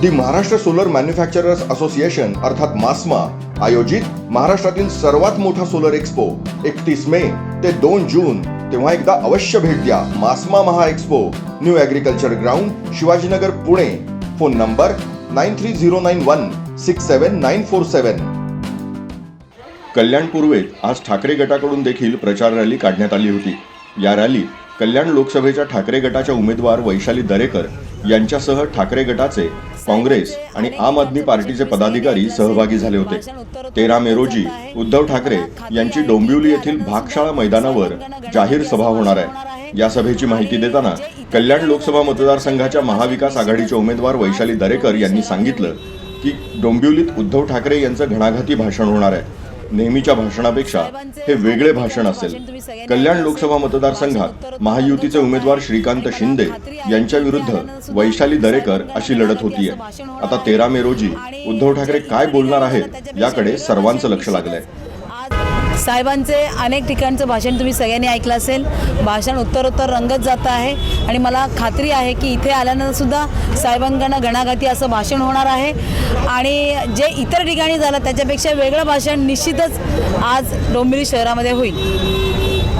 The Maharashtra solar manufacturers association अर्थात मास्मा आयोजित महाराष्ट्रातील सर्वात मोठा सोलर एक्स्पो एकतीस मे ते दोन जून. तेव्हा एकदा अवश्य भेट द्या. MASMA Maha expo new agriculture ground Shivajinagar Pune. Phone number nine three zero nine one six seven nine four seven. Kalyan पूर्वेत आज ठाकरे गटाकडून देखील प्रचार रॅली काढण्यात आली होती. या रॅलीत कल्याण लोकसभेच्या ठाकरे गटाच्या उमेदवार वैशाली दरेकर यांच्यासह ठाकरे गटाचे काँग्रेस आणि आम आदमी पार्टीचे पदाधिकारी सहभागी झाले होते. तेरा मे रोजी उद्धव ठाकरे यांची डोंबिवली येथील भागशाळा मैदानावर जाहीर सभा होणार आहे. या सभेची माहिती देताना कल्याण लोकसभा मतदारसंघाच्या महाविकास आघाडीचे उमेदवार वैशाली दरेकर यांनी सांगितलं की डोंबिवलीत उद्धव ठाकरे यांचं घणाघाती भाषण होणार आहे. नेहमीच्या भाषणापेक्षा हे वेगळे भाषण असेल. कल्याण लोकसभा मतदारसंघात महायुतीचे उमेदवार श्रीकांत शिंदे यांच्या विरुद्ध वैशाली दरेकर अशी लढत होतीये. आता तेरा मे रोजी उद्धव ठाकरे काय बोलणार आहेत याकडे सर्वांचं लक्ष लागलंय. साहेबांचे अनेक ठिकाणचं भाषण तुम्ही सगळ्यांनी ऐकलं असेल. भाषण उत्तरोत्तर रंगत जात आहे आणि मला खात्री आहे की इथे आल्यानंतर सुद्धा साहेबांकडनं गणागती असं भाषण होणार आहे. आणि जे इतर ठिकाणी झालं त्याच्यापेक्षा वेगळं भाषण निश्चितच आज डोंबिवली शहरामध्ये होईल.